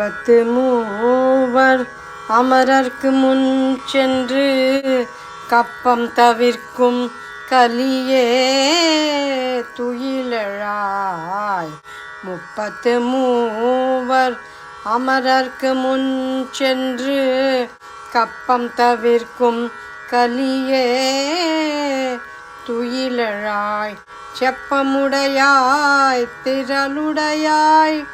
பத்து மூவர் அமரர்க்கு முன் சென்று கப்பம் தவிர்க்கும் கலியே துயிலழாய். முப்பத்து மூவர் அமரர்க்கு முன் சென்று கப்பம் தவிர்க்கும் கலியே துயிலழாய். செப்பமுடையாய் திரளுடையாய்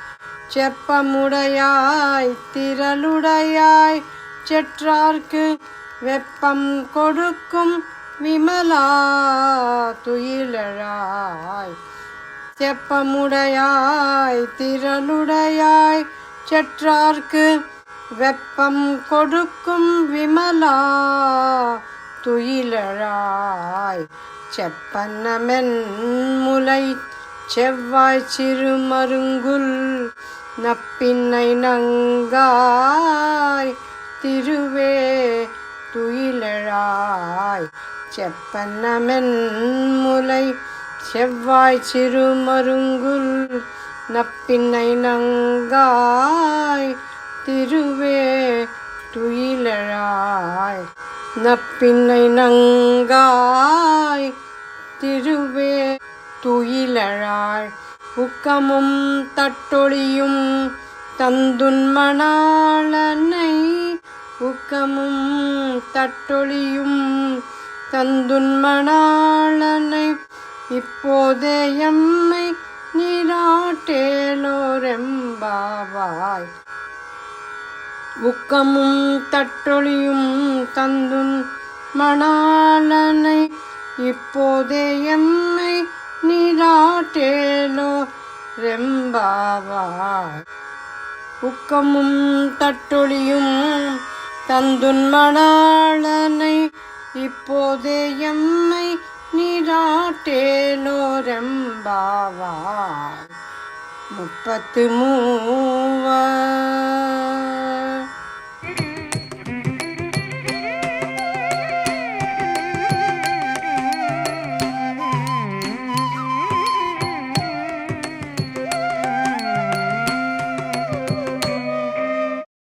செப்பமுடையாய் திரளுடையாய் செற்றார்க்கு வெப்பம் கொடுக்கும் விமலா துயிலழாய். செப்பமுடையாய் திரளுடையாய் செற்றார்க்கு வெப்பம் கொடுக்கும் விமலா துயிலழாய். செப்பன்னமென் முலை செவ்வாய் சிறுமருங்குல் நப்பின்னை நங்காய். திருவே துயிலழாய். செப்பன்னமென் முலை செவ்வாய் சிறுமருங்குல் நப்பின்னை நங்காய். திருவே துயிலழாய். நப்பின்னை நங்காய். திருவே துயிலழாய் உக்கமும் தட்டொழியும் தந்துன்மணாளனை உக்கமும் தட்டொழியும் தந்துன்மணாளனை இப்போதே எம்மை நீராட்டேலோரெம்பாவாய். உக்கமும் தட்டொழியும் தந்துன் மணாளனை. இப்போதே எம்மை நீராட்டேனோ ரெம்பாவாய். உக்கமும் தட்டொழியும் தந்துன்மணாளனை இப்போதே எம்மை நீராட்டேனோ ரெம்பாவாய். முப்பத்து மூவர்